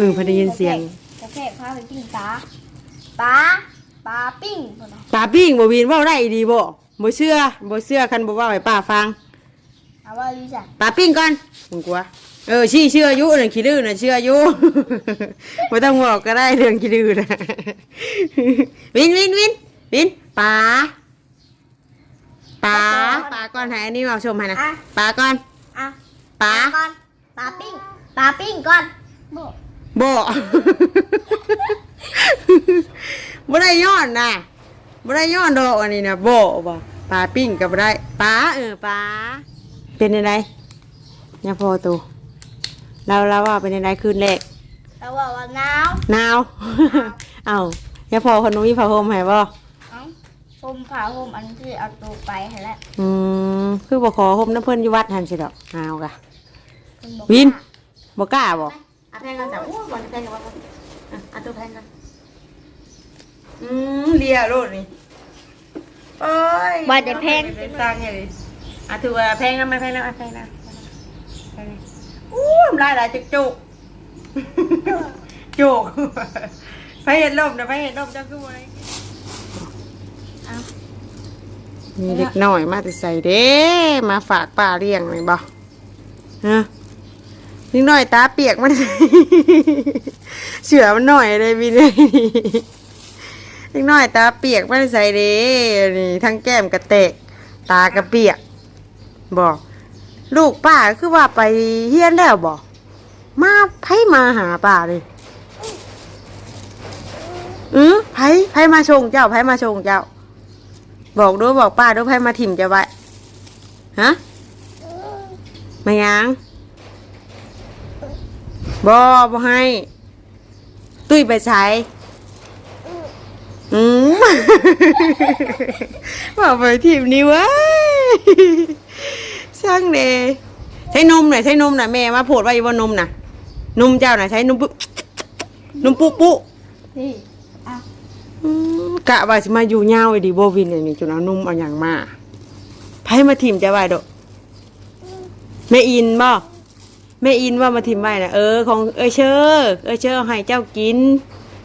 ออพอได้ยินเสียงกระแทกพาไปปิ้งปลาปลาปลาปิ้งพุ่นน่ะปลาปิ้งบ่วินเว้าได้ดีบ่บ่เชื่อบ่เชื่อคันบ่เว้าให้ป้าฟังเอาว่าอยู่จ้ะปลาปิ้งก่อนมึงกลัวเออชี้เชื่ออยู่น่ะขี้ดื้อน่ะเชื่ออยู่ บ่ต้องบอกก็ได้เรื่องขี้ดื้อน่ะวินวินวินวินปลาปลาปลาก่อนให้อันนี้เอาชมให้นะอะปลาก่อนอะปลาก่อนปลาปิ้งปลาปิ้งก่อนโบ บ่บ่ได้ย้อนนะบ่ได้ย้อนดอกอันนี้นะบ่บ่ปลาปิ้งก็บ่ได้ปลาเออปลาเป็นยังไงยังพอตัวเราเราว่าเป็นยังไงคืนแรกแล้วว่าว่าหนาวหนาวเอ้ายังพอคนนู้นมีผ้าห่มให้บ่เอ้าห่มผ้าห่มอันที่เอาตัวไปให้แล้วอืมคือบ่ขอห่มน้ำเพิ่นอยู่วัดหั่นสิดอกหนาวกะเพิ่บอกวินว่าบ่กล้าบ่เอา แพงกันจ้ะโอ้บ่แพงกันบ่อะเอาตัวแพงกันอืมเลียโลดนี่โอ้ยว่าจะแพง เป็นสร้างไงดิอะถือว่าแพงนะไม่แพงนะไม่แพงนะแพงนะอู้ทำลายหลายจุกจุกจุกไปเห็นลมนะไปเห็นลมจังคืออะไรมีเล็กน้อยมาติใส่เด้ มาฝากป้าเลี้ยงเลยบ่ฮะ เล็กน้อยตาเปียกมัน เสือมันหน่อยเลยพี่เลยเล็กน้อยตาเปียกมันใส่เด้นี่ทั้งแก้มกระเตกตากระเปียก บอก ลูกป้าคือว่าไปเฮียนแล้วบอก มาไผมาหาป้าเลยอือไผไผมาชงเจ้าไผมาชงเจ้า บอกด้วยบอกป้าด้วยไผมาถิ่มจ้าไว้ฮะไมายัง บอบ่ให้ ตุ้ยไปใช้อืมบอกไปทีมนี้เว้ยช่างเดใช้นมหน่อยใช้นมหน่อยแม่มาโพดไว้ว่านมน่ะ นมเจ้าน่ะใช้นมปุ๊นมปุ๊ปุ๊นี่อะอืมกะว่าสิมาอยู่ยาวไอ้ดีโบวินอันนี้จนเอานมเอาอย่างมาไผมาทิมจะไว้ดอกแม่อินบ่ แม่อินว่ามาทิมไว้นะเออของเออเชอเออเชอเอาให้เจ้ากิน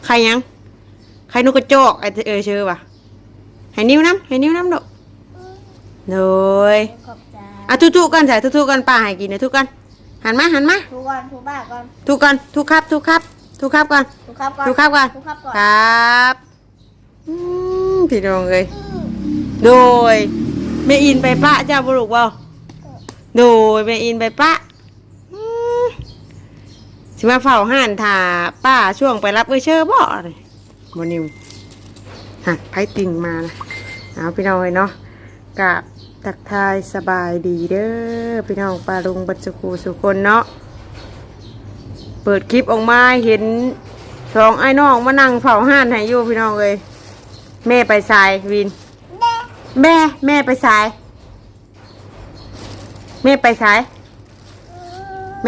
ใครยังใครนกกระจอกไอเออเชอว่ะให้นิ้วน้ำให้นิ้วน้ำดอกโดยขอบใจอะทุกๆกันใส่ทุกๆกันป้าให้กินนะทุกกันหันมาหันมาทุกวันทุกบ้านก่อนทุกกันทุกครับทุกครับ ทุกครับก่อนทุกครับก่อนทุกครับก่อนทุกครับก่อนครับอืมพี่น้องเลยโดยแม่อินไปปะเจ้าบุรุษบ่โดยแม่อินไปปะอืม สิมาเฝ้าห่านถ่าป้าช่วงไปรับเอ้ยเชอบ่เลยบนิวฮะไพ่ติ่งมานะเอาพี่น้องเลยเนาะกับทักทายสบายดีเด้อพี่น้องปลาลุงบัดสกูสุคนเนาะเปิดคลิปออกมาเห็นสองไอ้น้องมานั่งเฝ้าห้านให้อยู่พี่น้องเลยแม่ไปสายวิน แม่แม่ไปสาย แม่ไปสาย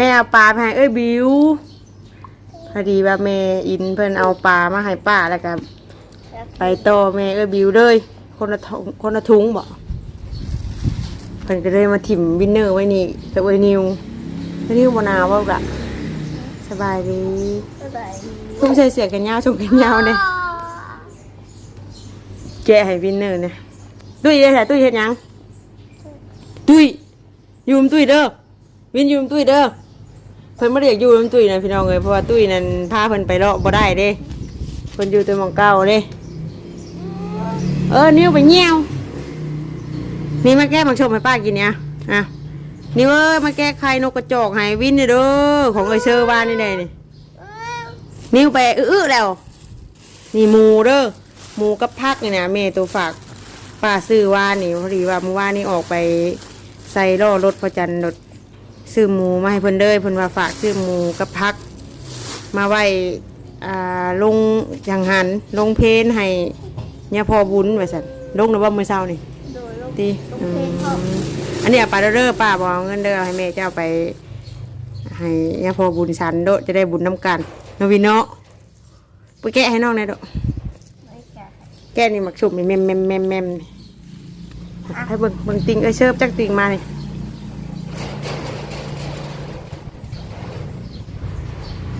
แม่เอาปลาไปให้เอ้ยบิวพอดีว่าแม่อินเพิ่นเอาปลามาให้ป้าแล้วก็ไปต่อแม่เอ้ยบิวเลย คนละถุงคนละถุงบอกเพิ่นก็เลยมาถิ่มวินเนอร์ไว้นี่กับเอ้ยนิวเอ้ยนิวบนาวว่าละสบายดีบ๊ายบายตุ้มใส่เสียกันยาวชงกันยาวเนี่ยแกะให้วินเนอร์เนี่ยตุ้ยได้แต่ตุ้ยเห็นยังตุ้ยอยูมตุ้ยเด้อวินอยูมตุ้ยเด้อ เพิ่นไม่ได้อยากอยู่มตุ้ยนะพี่น้องเลยเพราะว่าตุ้ยนั่นพาเพิ่นไปเลาะบ่ได้เด้เพิ่นอยู่แตัวหมองเก่าเด้เออนิ้วไปเงี้ยวนี่มาแก้มักชมให้ป้ากินเนี่ยอะนี่เว้ยมาแก้ไข่นกกระจอกให้วินเนี่ยเด้อของเอเชอร์บ้านนี่ได้นี่นิ้วไปอื้อแล้ว นี่หมูเด้อหมูกับพักนี่นะแม่ตัวฝากป้าซื้อว่านี่พอดีว่าเมื่อวานนี่ออกไปใส่ล่อรถประจันรถ ซื้อหมูมาให้เพิ่นเด้อเพิ่นว่าฝากซื้อหมูกับพัก มาไว้อ่าลงจังหันลงเพนให้เนี่ยพอบุญว่าสั่นลงนะว่ามื้อเช้านี่โดยลงตีลงเพลงเขาอันนี้เอาไปเด้อป้าบอกเอาเงินเด้อให้แม่เจ้าไป ให้เนี่ยพอบุญสันโดะจะได้บุญน้ำกันนวินเนาะไปแกะให้น้องหน่อยโดะไม่แก่แกะนี่หมักชุบนี่แมมแมมแมมแมมนี่ให้เบิ่งเบิ่งติงเอ้ยเชิบจักติงมานี่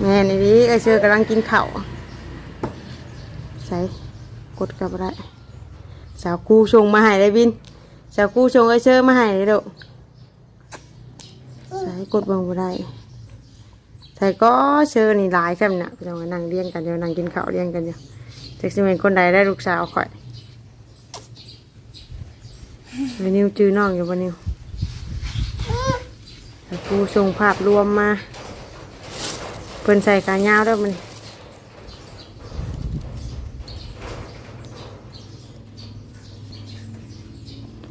แม่นี่ดิไอเชอร์กำลังกินข้าวใส่กดกับได้สาวกูชงมาให้เลยวิน สาวกูชงไอเชอร์มาให้เลยเด้อใส่กดบังบ่ได้ใส่ก็เชอร์นี่หลายแค่น่ะพี่น้องนั่งเลี้ยงกันอยู่นั่งกินข้าวเลี้ยงกันอยู่จักสิเป็นคนใดได้ลูกสาวข่อยไอ้นิวจื้อน้องอยู่บ่นิวสาวกูชงภาพรวมมา เพิ่นใส่กายาวเด้อมัน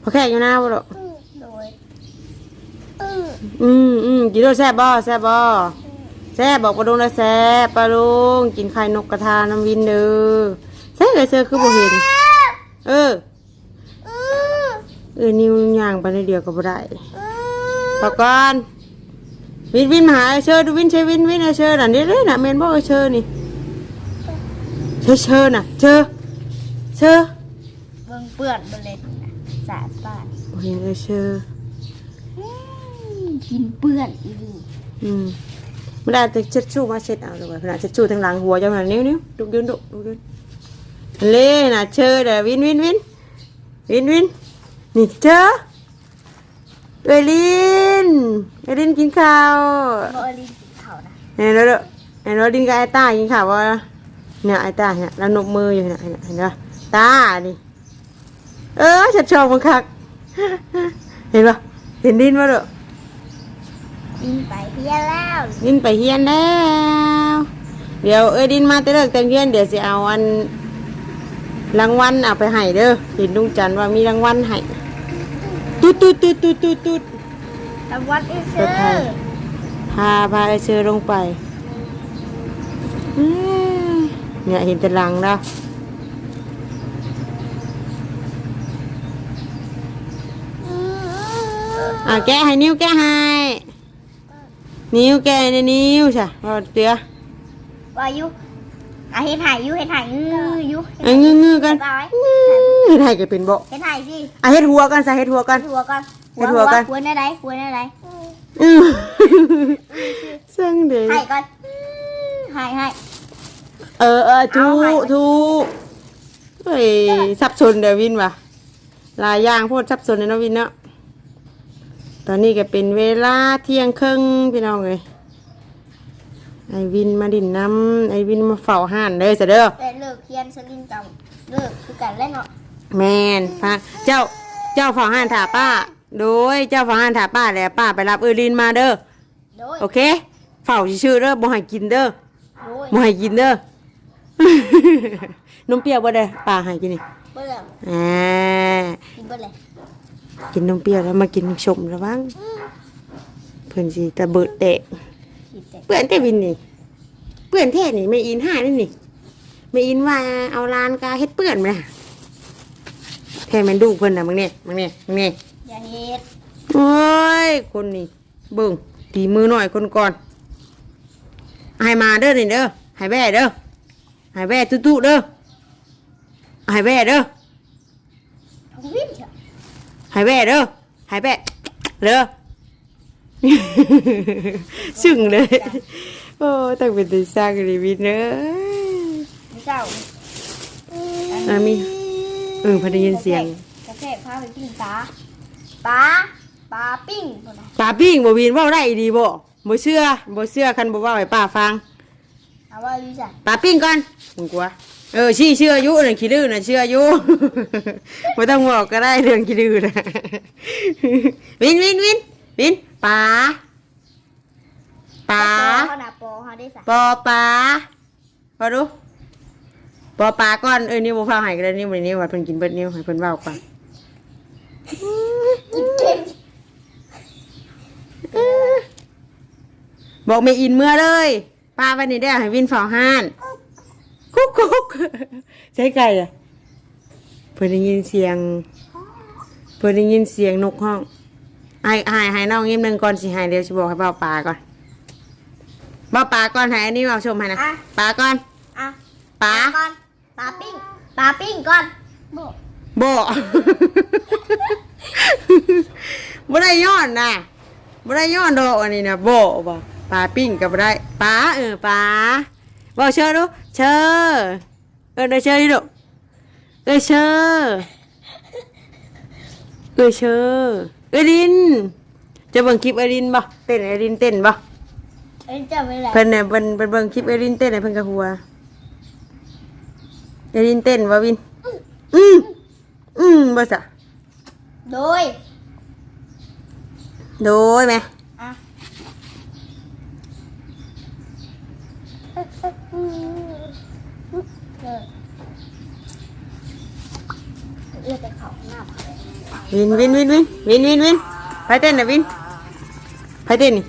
พอแค่อยู่หน้าบ่ดอกโดยอืมอืมกินด้วยแซ่บบ่แซ่บบ่แซ่บบอกปลาดุงแล้วแซ่บปลาดุงกินไข่นกกระทาน้ำวินเด้อแซ่บเลยเซอคือบ่เห็น เออเออนิ้วย่างไปในเดียวก็บ่ได้ปะก่อน วินวินมาหาไอ้เชอดูวินเชอวินวินไอ้เชอน่ะนี่เลยน่ะแม่นบ่ไอ้เชอนี่เชอเชอน่ะเชอเชอเบิ่งเปื้อนเบลเลยสาดบ้านบ่เห็นไอ้เชอกินเปื้อนอีดีอืมไม่ได้จะเช็ดชู่มาเช็ดเอาเลยขนาดเช็ดชู่ทั้งหลังหัวจังหวะนิ้วนิ้วดุกยืนดุกดุกยืนเล่น่ะเชอเด้อวินวินวินวินวินนี่เชอ เอลินเอลินกินข้าวโมอลินกินเขานะเห็นแล้วเด้อเห็นแล้วดินกับไอ้ตากินข้าววะเนี่ยไอ้ตาเนี่ยแล้วนกมืออยู่เนี่ยเห็นไหมเห็นไหมตาดิเออฉันชอบมันคักเห็นปะเห็นดินปะเด้อกินไปเพี้ยแล้วดินไปเฮียนแล้ว เดี๋ยวเอ้ยดินมาแต่เลิกแต่งเฮียนเดี๋ยวสิเอาอันรางวัลเอาไปให้เด้อเห็นลุงจันทร์ว่ามีรางวัลให้ ตุ๊ดตุ๊ดตุ๊ดตุ๊ดตุ๊ดตุ๊ดรางวัลอีเซอร์พาพาไอเชอลงไปอืมเนี่ยเห็นแต่หลังแล้ว อะแกะให้นิ้วแกะให้ นิ้วแกะในนิ้วใช่พอเตือวายุ อะเฮ็ดหายยุเฮ็ดหายงือยุไอ้งื้อๆกันบายเฮ็ดให้ก็เป็นบ่เฮ็ดหายสิอะเฮ็ดหัวกันใส่เฮ็ดหัวกัน หัวก่อนเฮ็ดหัวกันหัวในไหนหัวในไหนอือสั่งเด้หายก่อนหายหายเออเออถูเอาให้ถูเฮ้ยสับสนเดี๋ยววินว่ะหลายอย่างโพดสับสนเลยเนาะวินเนาะตอนนี้ก็เป็นเวลาเที่ยงครึ่งพี่น้องเลย ไอวินมาดินน้ำไอวินมาเฝ้าห้านเด้อเสยเด้อแต่เลิกเคียนสลินกับเลิกคือกันเล่นเนาะแมนฟังเจ้าเจ้าเฝ้าห้านถาป้า โดยเจ้าเฝ้าห้านถาป้าแล้วป้าไปรับเออลินมาเด้อโดยโอเคเฝ้าชื่อๆเด้อบ่ให้กินเด้อโดยบ่ให้กินเด้อ นมเปรี้ยวบ่ได้ป้าให้กินนี่เบื่ออ่ากินเบื่อเลยกินนมเปรี้ยวแล้วมากินชมระวังเพิ่นสิตะเบิดแตกขีดแต่ เปื้อนแต่วินนี่ เปื้อนแท้นี่ไม่อินห้านี่นี่ไม่อินว่าเอาลานกาเฮ็ดเปื้อนมาแท้แม่นดูเพิ่นน่ะมึงเนี่ยมึงเนี่ยมึงเนี่ยอย่าเฮ็ดโอ้ยคนนี่เบิ่งตีมือหน่อยคนก่อนให้มาเด้อนี่เด้อให้แบ่เด้อให้แบ่ตุ๊ๆเด้อให้แบ่เด้อทั้งวิ่งเถอะหายแว่เด้อหายแว่เด้อ ซึ่งเลย โอ้ต้องเป็นตัวสร้างรีวิตเนอะไม่เจ้าอะมีเออพอได้ยินเสียงกระแทกพาไปปิ้งปลาปลาปลาปิ้งคนน่ะป้าปิ้งบ่วินเว่าได้ดีบ่บ่เชื่อบ่เชื่อคันบ่เว่าให้ป้าฟังเอาว่าอยู่จ้ะป้าปิ้งก่อนมึงกลัวเออชี้เชื่ออยู่น่ะขี้ดื้อน่ะเชื่ออยู่บ่ต้องบอกก็ได้เรื่องขี้ดื้อน่ะวินวินวินวิน ป้าป้าเขาหน้าปอเขาได้สักปอปลาพอดูปอปลาก่อนเอ้ยนิ้วบ่ฟ้าให้กันเลยนิ้วบ่ได้นิ้วว่าเพิ่นกินเบิดนิ้วให้เพิ่นเว้าก่อนกินเก่งบอกไม่อินเมื่อเลยป้าวันนี้ได้อให้วินเฝ้าห้านกุ๊กกุ๊กใช่ไก่อะเพิ่นได้ยินเสียง เพิ่นได้ยินเสียงนกห้อง ไอ้ให้ให้น้องยิ้มหนึงก่อนสิให้เดี๋ยวสิบอกให้เว้าปลาก่อนเว้าปลาก่อนให้อันนี้เว้าชมให้นะปลาก่อนอะปลาก่อนปลาปิ้งปลาปิ้งก่อนโบบ่บ่ได้ย้อนนะบ่ได้ย้อนดอกอันนี้นะบ่บ่ปลาปิ้งกับได้ปลาเออปลาบอกเชิญดูเชิญเออได้เชิญดิลูกเออเชิญเออเชิญ เออดิน จะเบิ่งคลิปเออดินบ่เต้นเออดินเต้นบ่เอ้ยจะไปไหนเพิ่นเนี่ยเพิ่นเพิ่นเบิ่งคลิปเออดินเต้นให้เพิ่นกะหัวเออดินเต้นบ่วิน อืมอืมบ่ซะโดย โดยแม่อะเออเลือดจะเข่าหน้าผากวินวินวินวินวินวินวินไปเต้นน่ะวินไปเต้นนี่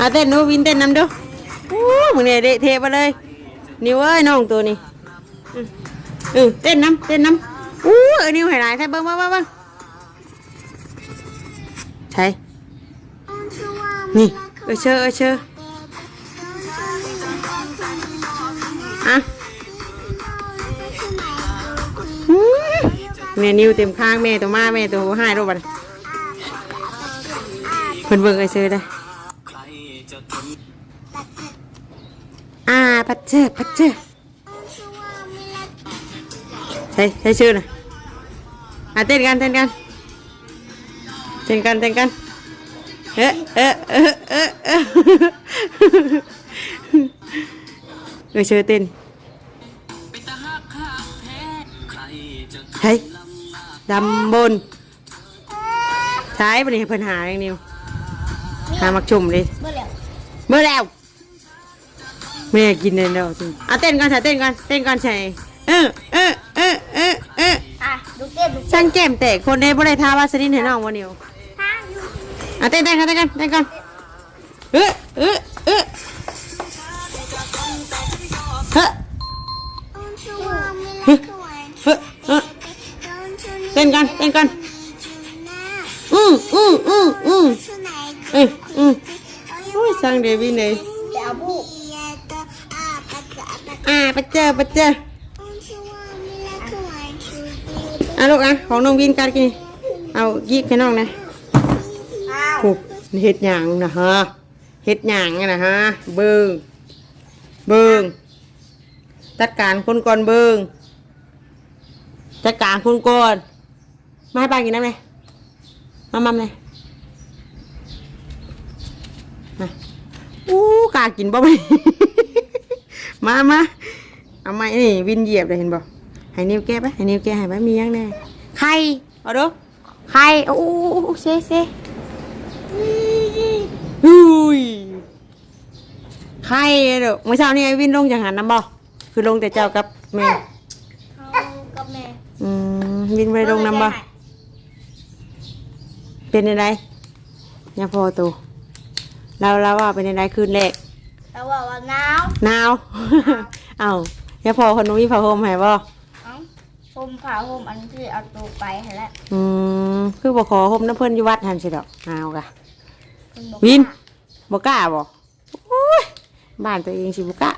อาเต้นหนูวินเต้นนำเดูโอ้มึงเนี่ยเด แม่นิ้วเต็มข้างแม่ตัวมาแม่ตัวห้รูปบันเพิ่นเบิ่งเออเชอได้อ่าปัจเจอปัจเจอใช่ใช่ชื่อน่ะอะเต้นกันเต้นกันเต้นกันเต้นกันเอ๊ะเอ๊ะเอ๊ะเอ๊ะเอ๊ะเออเชื่อเต้นเฮ้ย ดำบน ใช้ปะเนี่ยเพิ่นหาอย่างนิวหามักชุ่มเลยเมื่อแล้วเมื่อแล้วแม่กินเนแล้วจริงอะเต้นก่อนใส่เต้นก่อนเต้นก่อนใส่เออเออเออเออเอออะดูเต้นดูช่างแก้มแตกคนในบริทาวาสลินให้น้องวันเดียวทางอยู่อะเต้นเต้นกันเต้นกันเต้นกันเออเออเออเฮ้ ต้นกันเต้นกัน อืมอืมอืมอืมเอ้ยอืมโอ้ยสั่งเดวินเลยแต่เอาผู้อ่าไปเจอไปเจออะลูกอะของน้องวินกันกินเอายิกให้น้องนะอ้าวผูกเห็ดหยางนะฮะเห็ดหยางอะนะฮะเบิงเบิงจัดการคนก่อนเบิงจัดการคนก่อน มาให้ป้ากินน้ำเลยมามัมเลยมาอู้กล้ากินบ่ไหมมามาเอาไม้นี่วินเหยียบเลยเห็นบ่ให้นิ้วแก้ไปให้นิ้วแก้ให้ไปมียังแน่ไข่เอาดูไข่โอ้โหเซ่เซ่อุ้ยไข่เด้อเมื่อเช้านี้ไอ้วินลงจากหันน้ำบ่คือลงแต่เจ้ากับแม่เขากับแม่อืมวินไปลงน้ำบ่ เป็นยังไงยาพอตัวเราเราว่าเป็นยังไงคืนแรกแต่ว่าว่าหนาวหนาวเอ้าอย่าพอคนนู้นมีผ้าห่มให้บ่เอ้าผมผ่าผมอันที่เอาตัวไปให้แล้วอืมคือบ่ขอห่มน้ำเพิ่นอยู่วัดหันสิดอกหนาวกะเพิ่นบอกวินว่าบ่กล้าบ่โอ้ยบ้านตัวเองสิบ่กล้า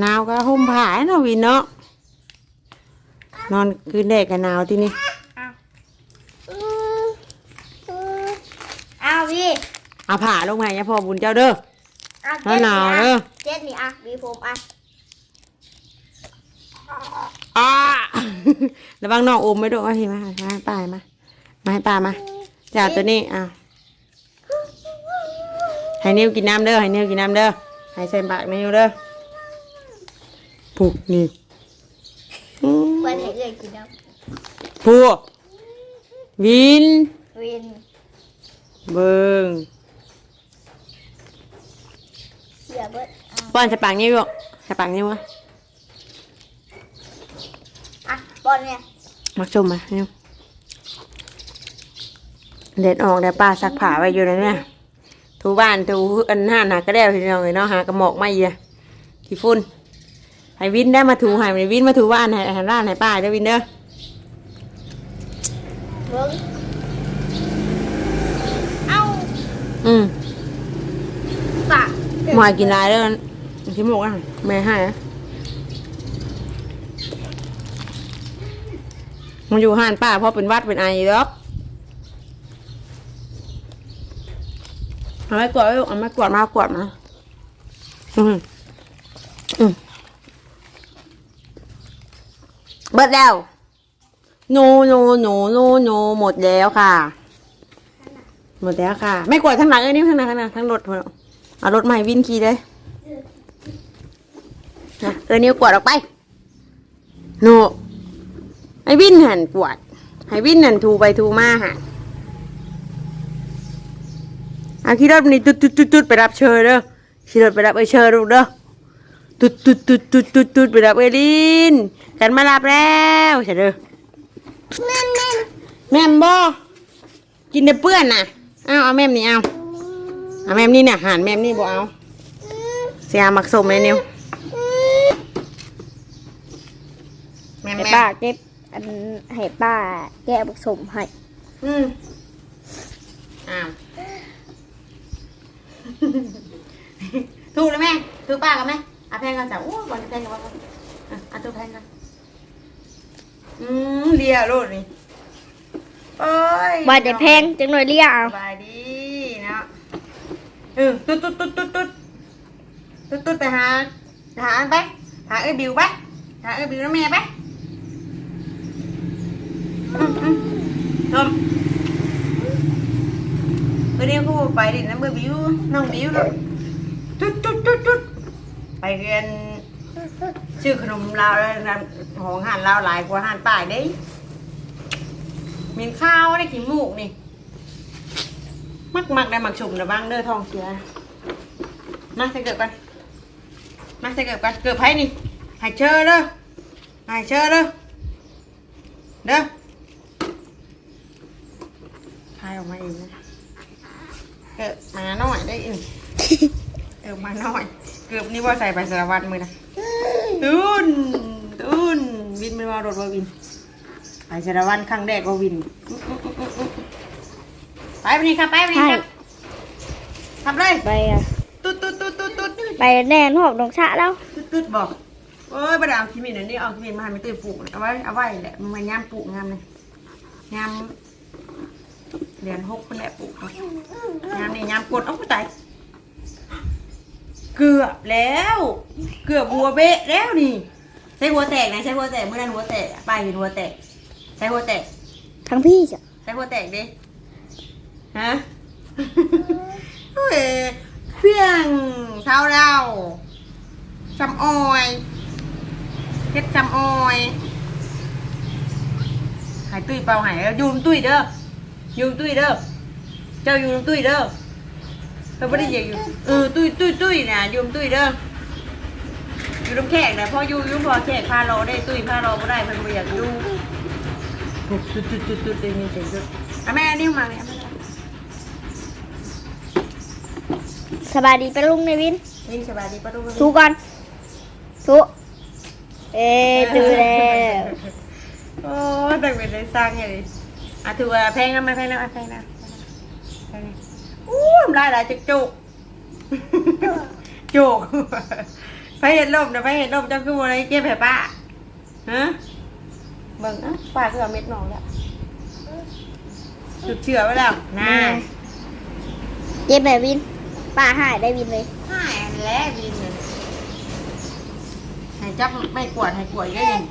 หนาวก็ห่มผ้าเนาะวินเนาะนอนคืนแรกก็หนาวที่นี่ อ้าวอืออืออ้าวพี่ เอาผ้าลงมาให้ยาพอบุญเจ้าเด้ออ้าวหนาวๆเด้อเจ็ดนี่อะมีผมอะอ้า ระวังน้องอมไว้ด้วยเอาให้มามาให้ป้ามามาให้ป้ามาจ้าตัวนี้อะให้นิ้วกินน้ำเด้อให้นิ้วกินน้ำเด้อให้ใส่ปากนิ้วเด้อผูกนี่อืมเพิ่นให้เอื้อยกินแล้วผูกวินวินเบิง เสียเบิดอ้าวป้อนใส่ปากนิ้วอยู่ใส่ปากนิ้วอะอะบอลเนี่ยมักชมมานิ้วเด็ดออกเดี๋ยวป้าซักผ้าไว้อยู่นะเนี่ยถูบ้านถูอันห้านหากระเดียวทีเดียวเลยเนาะหากระหมอกไม่เยอะขี้ฝุ่นให้วินได้มาถูให้วินมาถูบ้านให้ให้ร้านให้ป้าเด้อวินเด้อเบิ้งเอ้าอืมปะห มายกินลายเด้อที่หมกอะแม่ให้มันอยู่ห้านป้าเพราะเป็นวัดเป็นไออยู่ดอกเอาไม้กวาดไว้เอาไม้กวาดมากวาดมาอืมอืมเบิดแล้วโนโนโนโนโนหมดแล้วค่ะ หมดแล้วค่ะ ไม่กวาดทั้งหลังเอ้ยนี่ทั้งหลังทั้งหลังทั้งรถพอแล้ว เอารถใหม่วินขี่เลยนะเออนิ้วกวาดออกไปโนให้วินหันกวาดให้วินหันถูไปถูมาหันอาขี่รถนี่ตุดตุดตุดตุดไปรับเชอเด้อขี่รถไปรับไอเชอลูกเด้อตุดตุดตุดตุดตุดตุดไปรับเอลินกันมารับแล้วใช่เด้อแม่แม่แม่มบ่กินได้เปื้อนน่ะเอาเอาแม่มนี่เอา เอาแม่มนี่เนี่ยหานแม่มนี่บ่เอาเสียมักสมเลยนิวแม่มให้แม่ป้ามเก็บอันให้ป้าแก้ผสมให้อืมอ้าวถูกเลยแม่ถูกป้ากับแม่เอาแพงกันจ้ะโอ้บอลแพงกันวะอะเอาถูกแพงกันอืมเลียโลดนี่โอ้ย ว่าจะแพงจังหน่อยเรียกเอา สบายดีเนาะ เออตุ๊ดตุ๊ดตุ๊ดตุ๊ดตุ๊ดตุ๊ดตุ๊ดไปหาหาไปหาเอ้บิวไปหาเอ้บิวแล้วแม่ไปอืมอืมเมื่อนี้กูไปดิน้ำเบอร์บิวน้องบิวเลยตุ๊ดตุ๊ดตุ๊ดตุ๊ดไปเรียนชื่อขนมลาวแล้วนะของห่นลาวหลายกว่าห่นป่ายเด้มีข้าวได้ขี้มูกนี่ มักมักได้มักชุ่มนะบ้างเด้อทองเสียมาใส่เกิดกันมาใส่เกิดกันเกิดไผนี่ใหายเชอเด้อใหายเชอเด้อเด้อพายออกมาเองนะเกิดมาหน่อยได้อีกเออมาหน่อย เกือบนี่ว่าใส่ไปสารวัตรมือนะตุนตุนวินไม่ว่ารถว่าวินไปสารวัตรครั้งแรกก็วินอุ๊บอุ๊บอุ๊บอุ๊บอุ๊บ ไปวันนี้ครับไปวันนี้ครับขับเลยไปอะตุ๊ดตุ๊ดตุ๊ดตุ๊ดตุ๊ดตุ๊ดไปแน่นหอกดงชะแล้วตุ๊ดบอกโอ้ยบไดเอาขี้มินอันนี้เอาขี้มินมาให้ไม่ตื่นปลูกเอาไว้เอาไว้แหละมันมายามปลูกงามเลยยามเดือนหกคนแหละปลูกเอายามนี่ยามกดเอ้าผู้ตายเกือบแล้ว เกือบหัวเบะแล้วนี่ใช้หัวแตกนะใช้หัวแตกเมื่อนั้นหัวแตกอะป้ายเห็นหัวแตกใช้หัวแตกทั้งพี่จ้ะใช้หัวแตกดิ ฮะเฮ้ยเพียงเท้าเราจำออยเพชรจำออยหายตุ้ยเปล่าหายแล้วยูมตุ้ยเด้อยูมตุ้ยเด้อเจ้ายูมตุ้ยเด้อเราไม่ได้ยียบอยู่เออตุ้ยตุ้ยตุ้ยนะยูมตุ้ยเด้ออยู่น้ำแขกนะพออยู่อยุ่พอแขกพาเราได้ตุ้ยพาเราไม่ได้เพิ่นบ่อยากยู่ตุ๊ดตุ๊ดตุ๊ดตุ๊ดตุ๊ดได้ยินเสียงตุ๊ดอะแม่นิ้วมาเลยอะแม่ สบายดีไปลุงในวินวิ่งสบายดีปะลูกทุกก่อนทุเอ้ดูแล้วโอ้ยแต่เป็นได้สร้างไงดิอะถือว่าแพงนะไม่แพงนะไม่แพงนะแพงนะอู้ทำลายหลายจุกจุกจุกไปเห็นลมนะไปเห็นลมเจ้าคืออะไรเก็บแผลป้าฮะเบิ่งอะป้าคือเอาเม็ดหนองแล้วจุดเชื่อไว้แล้วน่าเย็บแบบวิน ป้าหายได้วินเลยหายแล้วบินเลยให้จับไม่กวาดให้กวาดได้ยัง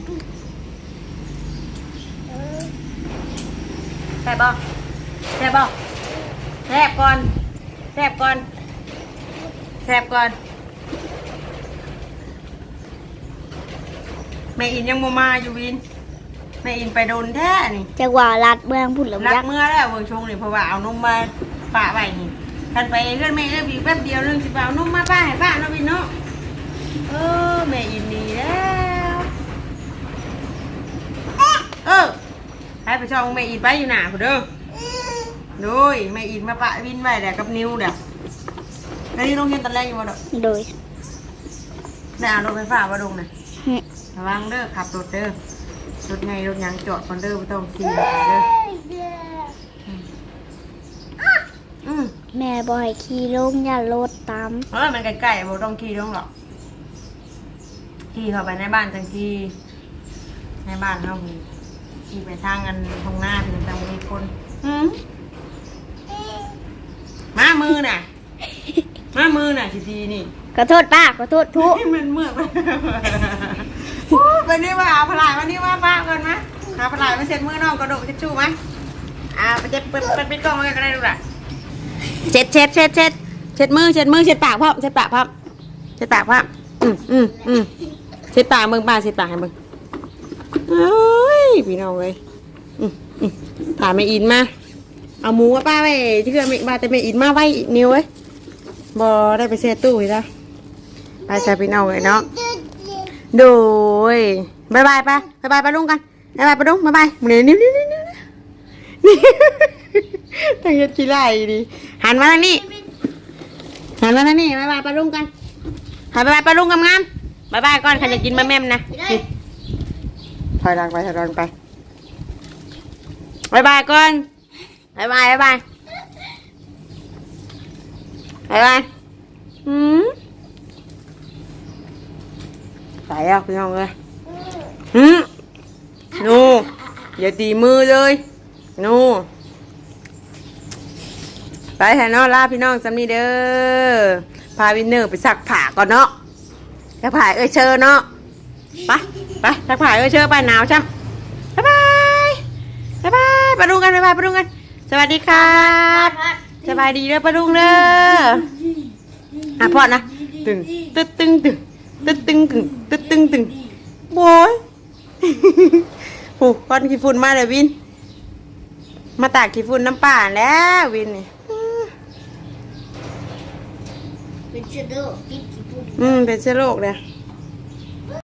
แซ่บบ่แซ่บบ่แซ่บก่อนแซ่บก่อนแซ่บก่อนแม่อินยังบ่มาอยู่วินแม่อินไปโดนแท้นี่จังหวะลัดเมืองพุ่นหรือรัยักกษ์เมื่อแล้วเบิ่งชงนี่เพราะว่าเอานมมาป้าไว้นี่ คันไปเพื่อนแม่เอ้ยอีกแป๊บเดียวนึงสิไปเอานมมาป้าให้ป้าเนาะพี่เนาะเออแม่อินดีแล้วเออให้ไปช่องแม่อินไปอยู่หน้าพุ่นเด้อโดยแม่อินมาปะวินไว้แหละกับนิ้วเด้อแล้วนี่ลงเรียนตอนแรกอยู่บ่ดอกโดยได้เอารถไฟฟ้าบ่ลงน่ะหึระวังเด้อขับรถเด้อรถไงรถหยังจอดก่อนเด้อบ่ต้องขี่ไปเด้ออืม แม่บอยขี่ลงอย่าโลดตามเออมันใกล้ๆบ่ต้องขี่ต้องหรอกขี่เข้าไปในบ้านจังขี่ในบ้านเฮามีขี่ไปทางอันตรงหน้าถึงทางมีคนอืมมามือน่ะ มามือน่ะทีทีนี่ขอโทษป้าขอโทษทุกมันเมื่อยไปโอ้ยวันนี้มาเอาพลายวันนี้มาป้ากันไหมเอาพลายมาเซ็ตมือน้องกระโดดเช็ดชู่ไหมอ่าไปเจ็บเปิดเปิดปิดกล้องไว้ก็ได้ดูละ เช็ดเช็ดเช็ดเช็ดเช็ดมือเช็ดมือเช็ดปากพ่อเช็ดปากพ่อเช็ดปากพ่ออืมอืมอืมเช็ดปากมึงป้าเช็ดปากให้มึงเอ้ยพี่น้องเลยอืมอืมถามแม่อินมาเอาหมูว่าป้าไว้ที่เครื่อไม่มาแต่แม่อินมาไว้นิ้วเว้ยบอได้ไปเซตตู้อีกแล้วไปใส่พี่น้องเลยเนาะโดยบายบายไปบายบายไปลุงกันบายบายไปลุงบายบายมือนนิ้วนิ้วนิ้ว นิ้วนี่ตั้งยัดขี้ไล่ดิหันมาทางนี้หันมาทางนี้บายบายไปลุงกันหันบายบายไปลุงงามๆบายบายก่อนใครจะกินมะแม่มนะนี่ถอยหลังไปถอยหลังไปบายบายก่อนบายบายบายบายบายบายอืมใส่อะพี่น้องเลยหืมนูอย่าตีมือเลย นูไปแทนเนาะลาพี่น้องสำนีเด้อ พาวินเนอร์ไปสักผ้าก่อนเนาะสักผ้าเอ้ยเชอเนาะ ไปไปสักผ้าเอ้ยเชอไปหนาวช่ำบ๊ายบายบ๊ายบายไปดูกันบ๊ายบายไปดูกัน สวัสดีครับสบายดีเด้อปะดุงเด้ออะพอนะ ตึงตึ๊ดตึงตึงตึ๊ดตึงตึงตึ๊ดตึงตึงโว้ยผูกก้อนขี้ฝุ่นมาเลยวิน มาตากขี้ฝุ่นน้ำป่าแล้ววินนี่เป็นเชื้อโรคติดกี่ปุ่นอืมเป็นเชื้อโรคเลย